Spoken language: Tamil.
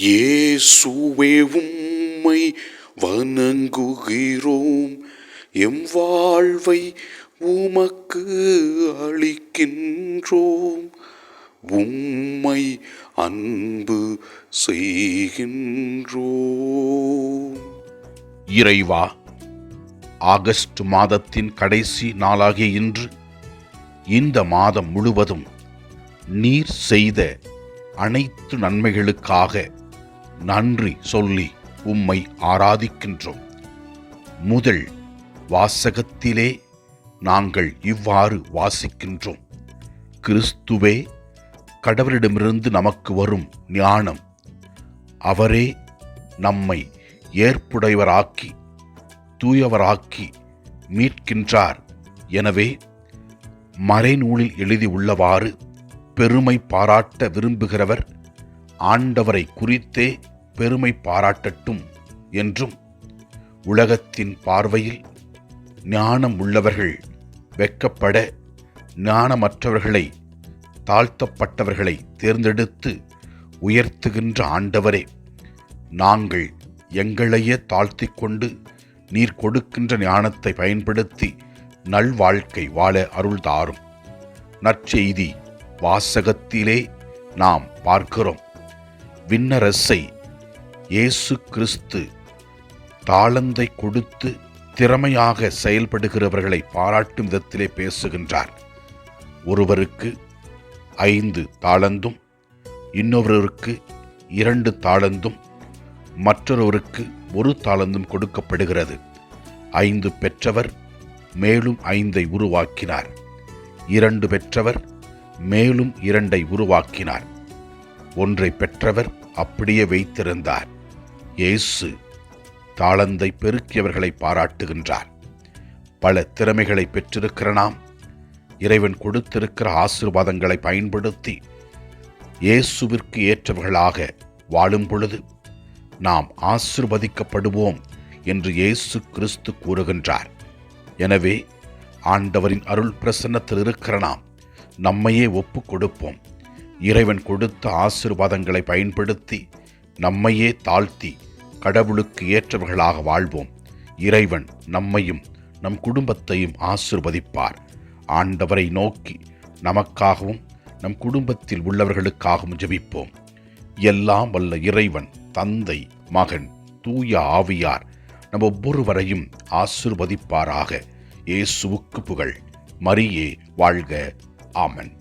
இயேசுவே உம்மை வணங்குகிறோம். எம் வாழ்வை உமக்கு அளிக்கின்றோம். உம்மை அன்பு செய்கின்றோம். இறைவா ஆகஸ்ட் மாதத்தின் கடைசி நாளாகிய இன்று இந்த மாதம் முழுவதும் நீர் செய்த அனைத்து நன்மைகளுக்காக நன்றி சொல்லி உம்மை ஆராதிக்கின்றோம். முதல் வாசகத்திலே நாங்கள் இவ்வாறு வாசிக்கின்றோம். கிறிஸ்துவே கடவுளிடமிருந்து நமக்கு வரும் ஞானம். அவரே நம்மை ஏற்புடையவராக்கி தூயவராக்கி மீட்கின்றார். எனவே மறைநூலில் எழுதியுள்ளவாறு பெருமை பாராட்ட விரும்புகிறவர் ஆண்டவரை குறித்தே பெருமை பாராட்டட்டும் என்றும் உலகத்தின் பார்வையில் ஞானம் உள்ளவர்கள் வெக்கப்பட ஞானமற்றவர்களை தாழ்த்தப்பட்டவர்களை தேர்ந்தெடுத்து உயர்த்துகின்ற ஆண்டவரே நாங்கள் எங்களையே தாழ்த்தி கொண்டு நீர் கொடுக்கின்ற ஞானத்தை பயன்படுத்தி நல்வாழ்க்கை வாழ அருள் தாரும் நற்செய்தி வாசகத்திலே நாம் பார்க்கிறோம். விண்ணரசை இயேசு கிறிஸ்து தாளந்தை கொடுத்து திறமையாக செயல்படுகிறவர்களை பாராட்டும் விதத்திலே பேசுகின்றார். ஒருவருக்கு ஐந்து தாளந்தும் இன்னொருவருக்கு இரண்டு தாளந்தும் மற்றொருவருக்கு ஒரு தாளந்தும் கொடுக்கப்படுகிறது. ஐந்து பெற்றவர் மேலும் ஐந்தை உருவாக்கினார். இரண்டு பெற்றவர் மேலும் இரண்டை உருவாக்கினார். ஒன்றை பெற்றவர் அப்படியே வைத்திருந்தார். இயேசு தாளந்தை பெருக்கியவர்களை பாராட்டுகின்றார். பல திறமைகளை பெற்றிருக்கிற நாம் இறைவன் கொடுத்திருக்கிற ஆசீர்வாதங்களை பயன்படுத்தி இயேசுவிற்கு ஏற்றவர்களாக வாழும் பொழுது நாம் ஆசிர்வதிக்கப்படுவோம் என்று இயேசு கிறிஸ்து கூறுகின்றார். எனவே ஆண்டவரின் அருள் பிரசன்னத்தில் இருக்கிற நாம் நம்மையே ஒப்பு கொடுப்போம். இறைவன் கொடுத்த ஆசிர்வாதங்களை பயன்படுத்தி நம்மையே தாழ்த்தி கடவுளுக்கு ஏற்றவர்களாக வாழ்வோம். இறைவன் நம்மையும் நம் குடும்பத்தையும் ஆசிர்வதிப்பார். ஆண்டவரை நோக்கி நமக்காகவும் நம் குடும்பத்தில் உள்ளவர்களுக்காகவும் ஜெபிப்போம். எல்லாம் வல்ல இறைவன் தந்தை மகன் தூய ஆவியார் நம் ஒவ்வொருவரையும் ஆசிர்வதிப்பாராக. இயேசுவுக்கு புகழ். மரியே வாழ்க. ஆமன்.